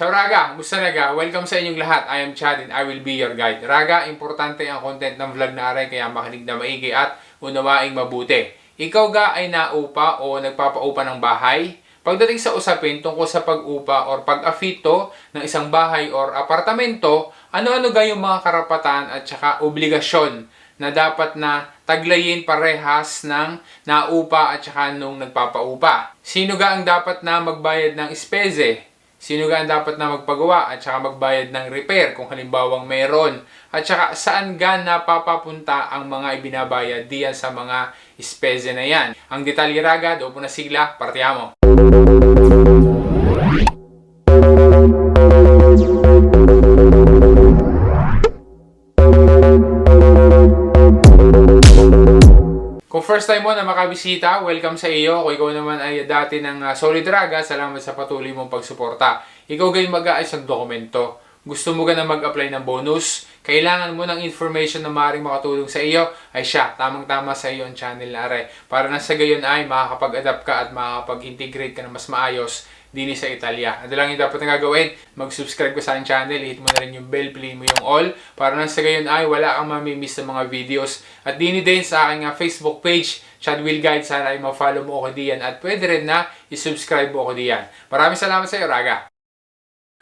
Ciao Raga! Musta naga? Welcome sa inyong lahat. I am Chad and I will be your guide. Raga, importante ang content ng vlog na aray kaya makinig na maigi at unawaing mabuti. Ikaw ga ay naupa o nagpapaupa ng bahay? Pagdating sa usapin tungkol sa pag-upa or pag-afito ng isang bahay or apartamento, ano-ano ga yung mga karapatan at saka obligasyon na dapat na taglayin parehas ng naupa at saka nung nagpapaupa? Sino ga ang dapat na magbayad ng espeze? Sino ga ang dapat na magpagawa at saka magbayad ng repair kung halimbawang meron? At saka saan ga napapapunta ang mga ibinabayad diyan sa mga espeze na yan? Ang detalye raga, doon po na first time mo na makabisita, welcome sa iyo. Kung ikaw naman ay dati ng uh, Solid Raga, salamat sa patuloy mong pagsuporta. Ikaw gayon mag-aayos ng dokumento. Gusto mo ka na mag-apply ng bonus? Kailangan mo ng information na maaaring makatulong sa iyo? Ay siya, tamang-tama sa iyo ang channel na are. Para na sa gayon ay makakapag-adapt ka at makakapag-integrate ka na mas maayos dini sa Italia. Ano lang yung dapat na gagawin? Mag-subscribe ka sa aking channel, hit mo na rin yung bell, play mo yung all, para nang sa gayon ay wala kang mamimiss ng mga videos. At dini din sa aking uh, Facebook page, Chad Will Guide, sana ay ma-follow mo ako diyan at pwede rin na i-subscribe mo ako diyan. Maraming salamat sa iyo, Raga!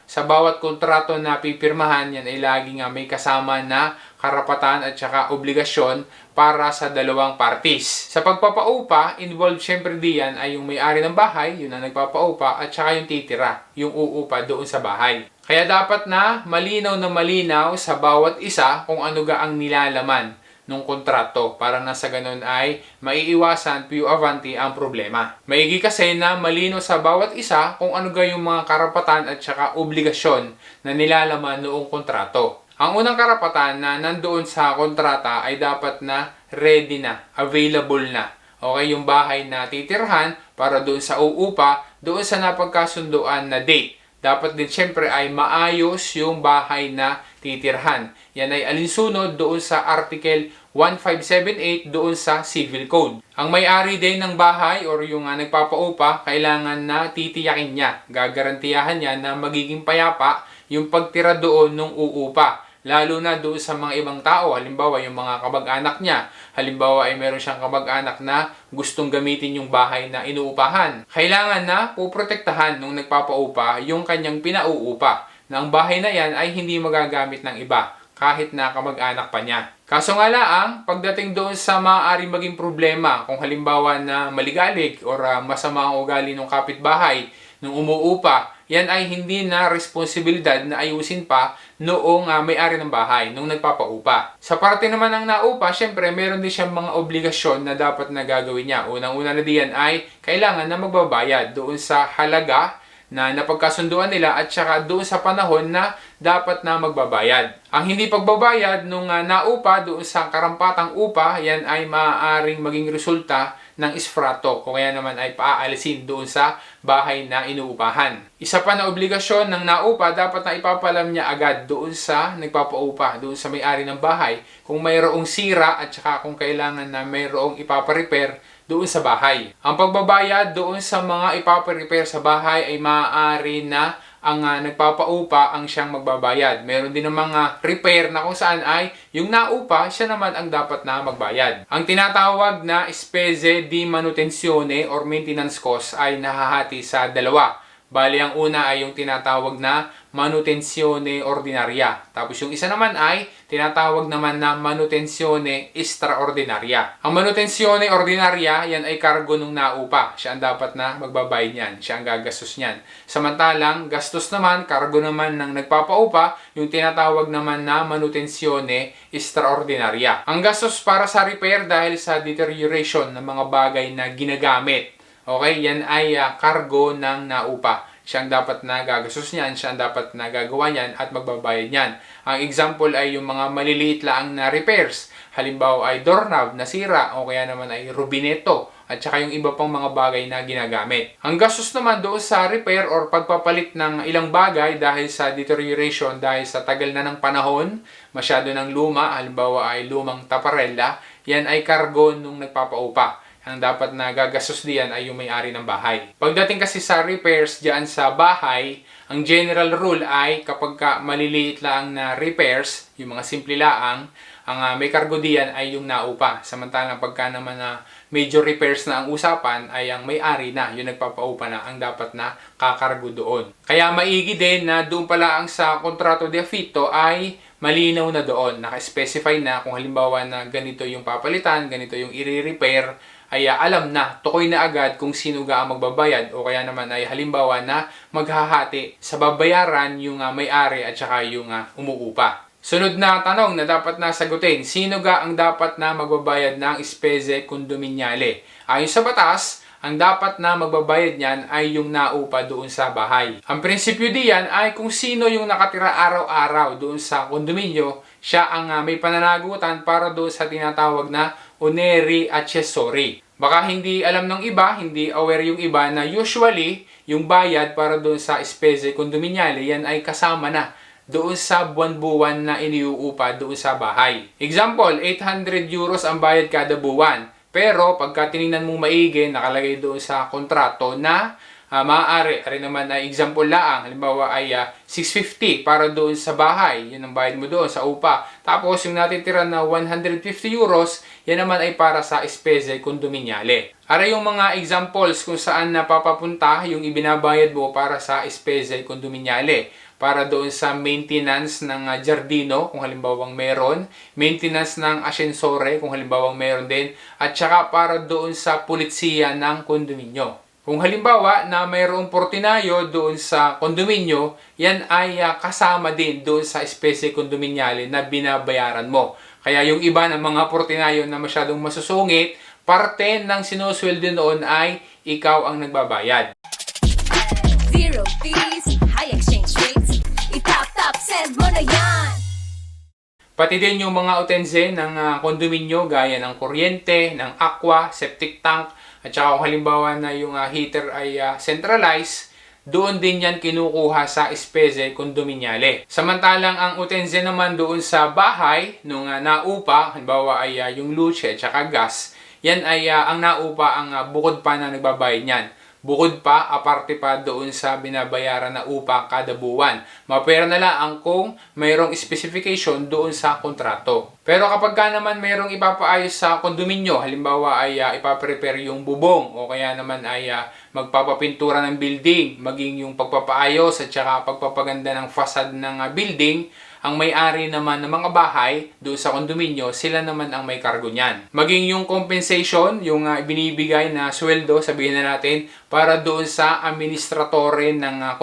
Sa bawat kontrato na pipirmahan, yan ay laging uh, may kasama na karapatan at saka obligasyon para sa dalawang parties. Sa pagpapaupa, involved syempre diyan ay yung may-ari ng bahay, yun ang nagpapaupa, at saka yung titira, yung uupa doon sa bahay. Kaya dapat na malinaw na malinaw sa bawat isa kung ano ga ang nilalaman ng kontrato para na sa ganun ay maiiwasan più avanti ang problema. Maigi kasi na malino sa bawat isa kung ano ga yung mga karapatan at saka obligasyon na nilalaman noong kontrato. Ang unang karapatan na nandoon sa kontrata ay dapat na ready na, available na. Okay, yung bahay na titirhan para doon sa uupa, doon sa napagkasunduan na date. Dapat din syempre ay maayos yung bahay na titirhan. Yan ay alinsunod doon sa Article 1578 doon sa Civil Code. Ang may-ari din ng bahay or yung uh, nagpapaupa, kailangan na titiyakin niya, gagarantiyahan niya na magiging payapa yung pagtira doon ng uupa. Lalo na doon sa mga ibang tao, halimbawa yung mga kabag-anak niya, halimbawa ay meron siyang kabag-anak na gustong gamitin yung bahay na inuupahan. Kailangan na puprotektahan nung nagpapaupa yung kanyang pinauupa na ang bahay na yan ay hindi magagamit ng iba kahit na kamag-anak pa niya. Kaso nga lang, pagdating doon sa maaaring maging problema, kung halimbawa na maligalig or uh, masama ang ugali ng kapitbahay, nung umuupa, yan ay hindi na responsibilidad na ayusin pa noong uh, may-ari ng bahay, nung nagpapaupa. Sa parte naman ng naupa, syempre meron din siyang mga obligasyon na dapat na gagawin niya. Unang-una na diyan ay kailangan na magbabayad doon sa halaga na napagkasunduan nila at saka doon sa panahon na dapat na magbabayad. Ang hindi pagbabayad nung uh, naupa doon sa karampatang upa, yan ay maaaring maging resulta ng isfrato o kaya naman ay paaalisin doon sa bahay na inuupahan. Isa pa na obligasyon ng naupa, dapat na ipapalam niya agad doon sa nagpapaupa, doon sa may-ari ng bahay, kung mayroong sira at saka kung kailangan na mayroong ipaparepair doon sa bahay. Ang pagbabayad doon sa mga ipaparepair sa bahay ay maaari na ang uh, nagpapaupa ang siyang magbabayad. Meron din ng mga repair na kung saan ay yung naupa, siya naman ang dapat na magbayad. Ang tinatawag na spese di manutenzione or maintenance cost ay nahahati sa dalawa. Bali, ang una ay yung tinatawag na manutenzione ordinaria. Tapos yung isa naman ay tinatawag naman na manutenzione straordinaria. Ang manutenzione ordinaria, yan ay kargo nung naupa. Siya ang dapat na magbabayad niyan. Siya ang gagastos niyan. Samantalang, gastos naman, kargo naman ng nagpapaupa, yung tinatawag naman na manutenzione straordinaria. Ang gastos para sa repair dahil sa deterioration ng mga bagay na ginagamit Okay, yan ay uh, cargo ng naupa. Siya ang dapat na gagastos niyan, siya ang dapat na gagawa niyan at magbabayad niyan. Ang example ay yung mga maliliit lang na repairs. Halimbawa ay doorknob na sira o kaya naman ay rubineto at saka yung iba pang mga bagay na ginagamit. Ang gastos naman doon sa repair or pagpapalit ng ilang bagay dahil sa deterioration, dahil sa tagal na ng panahon, masyado ng luma, halimbawa ay lumang taparella, yan ay kargo nung nagpapaupa. Ang dapat na gagastos diyan ay yung may-ari ng bahay. Pagdating kasi sa repairs diyan sa bahay, ang general rule ay kapag ka maliliit lang na repairs, yung mga simple laang, ang ah, may kargo diyan ay yung naupa. Samantalang pagka naman na major repairs na ang usapan ay ang may-ari na, yung nagpapaupa na ang dapat na kakargo doon. Kaya maigi din na doon pala ang sa kontrato de affitto ay malinaw na doon. Naka-specify na kung halimbawa na ganito yung papalitan, ganito yung i-repair, ay alam na, tukoy na agad kung sino ga ang magbabayad o kaya naman ay halimbawa na maghahati sa babayaran yung ah, may-ari at saka yung ah, umuupa. Sunod na tanong na dapat na sagutin, sino ga ang dapat na magbabayad ng spese condominiale? Ayon sa batas, ang dapat na magbabayad niyan ay yung naupa doon sa bahay. Ang prinsipyo diyan ay kung sino yung nakatira araw-araw doon sa kondominyo, siya ang ah, may pananagutan para doon sa tinatawag na oneri accessory. Baka hindi alam ng iba, hindi aware yung iba na usually yung bayad para doon sa spese condominiale, yan ay kasama na doon sa buwan-buwan na iniuupa doon sa bahay. Example, 800 euros ang bayad kada buwan. Pero pagka tinignan mong maigi, nakalagay doon sa kontrato na uh, maaari, ari naman ay example laang, halimbawa ay ah, 650 para doon sa bahay, yun ang bayad mo doon sa upa. Tapos yung natitira na 150 euros, yan naman ay para sa espese condominiale. Ara yung mga examples kung saan napapapunta yung ibinabayad mo para sa espese condominiale para doon sa maintenance ng uh, jardino kung halimbawang meron, maintenance ng ascensore kung halimbawang meron din, at saka para doon sa pulitsiya ng kondominyo. Kung halimbawa na mayroong portinayo doon sa kondominyo, yan ay uh, kasama din doon sa espese kondominiale na binabayaran mo. Kaya yung iba ng mga portinayo na masyadong masusungit, parte ng sinusweldo noon ay ikaw ang nagbabayad. Zero fees, high exchange rates. Itap tap send mo na yan. Pati din yung mga utense ng ah, kondominyo gaya ng kuryente, ng aqua, septic tank, at saka kung halimbawa na yung ah, heater ay ah, centralized, doon din yan kinukuha sa espese condominiale. Samantalang ang utense naman doon sa bahay, nung ah, naupa, halimbawa ay ah, yung luce at saka gas, yan ay ah, ang naupa ang ah, bukod pa na nagbabayad niyan. Bukod pa, aparte pa doon sa binabayaran na upa kada buwan. Mapera na lang kung mayroong specification doon sa kontrato. Pero kapag ka naman mayroong ipapaayos sa kondominyo, halimbawa ay uh, ipaprepare yung bubong o kaya naman ay uh, magpapapintura ng building, maging yung pagpapaayos at saka pagpapaganda ng facade ng uh, building, ang may-ari naman ng mga bahay doon sa kondominyo, sila naman ang may kargo niyan. Maging yung compensation, yung uh, binibigay na sweldo, sabihin na natin, para doon sa administratore ng uh,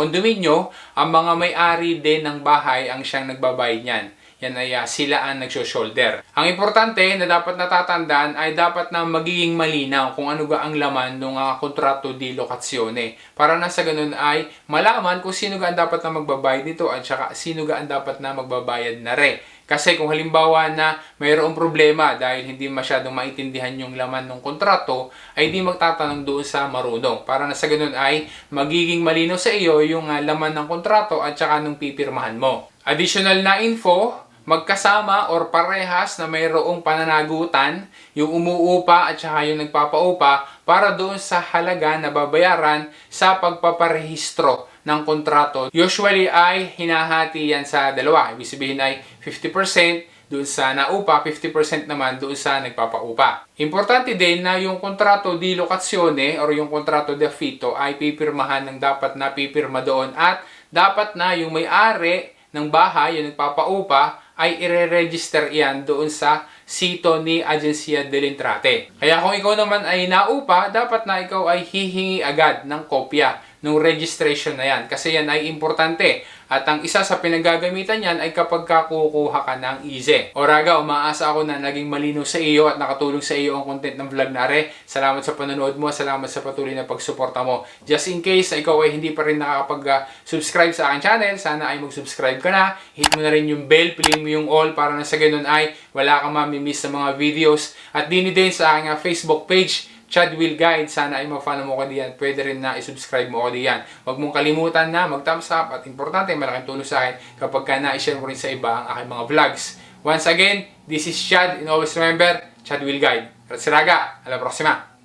ang mga may-ari din ng bahay ang siyang nagbabayad niyan yan ay uh, sila ang nagsho-shoulder. Ang importante na dapat natatandaan ay dapat na magiging malinaw kung ano ga ang laman ng uh, kontrato di lokasyone. Para na sa ganun ay malaman kung sino ga ang dapat na magbabayad dito at saka sino ga ang dapat na magbabayad na re. Kasi kung halimbawa na mayroong problema dahil hindi masyadong maintindihan yung laman ng kontrato, ay di magtatanong doon sa marunong. Para na sa ganun ay magiging malinaw sa iyo yung uh, laman ng kontrato at saka nung pipirmahan mo. Additional na info, magkasama or parehas na mayroong pananagutan, yung umuupa at saka yung nagpapaupa para doon sa halaga na babayaran sa pagpaparehistro ng kontrato. Usually ay hinahati yan sa dalawa. Ibig sabihin ay 50% doon sa naupa, 50% naman doon sa nagpapaupa. Importante din na yung kontrato di lokasyone or yung kontrato de affitto ay pipirmahan ng dapat na pipirma doon at dapat na yung may-ari ng bahay, yung nagpapaupa, ay ire-register yan doon sa sito ni Agencia del Intrate. Kaya kung ikaw naman ay naupa, dapat na ikaw ay hihingi agad ng kopya ng registration na yan. Kasi yan ay importante. At ang isa sa pinagagamitan yan ay kapag kukuha ka ng easy. O raga, umaasa ako na naging malino sa iyo at nakatulong sa iyo ang content ng vlog na re. Salamat sa panonood mo. Salamat sa patuloy na pagsuporta mo. Just in case na ikaw ay hindi pa rin nakakapag-subscribe sa aking channel, sana ay mag-subscribe ka na. Hit mo na rin yung bell, piliin mo yung all para na sa ganun ay wala kang mamimiss sa mga videos. At din din sa aking Facebook page Chad Will Guide. Sana ay ma-follow mo ko diyan. Pwede rin na i-subscribe mo ko diyan. Huwag mong kalimutan na mag-thumbs up at importante, malaking tulong sa akin kapag ka na-share mo rin sa iba ang aking mga vlogs. Once again, this is Chad and always remember, Chad Will Guide. Ratsiraga, a la próxima!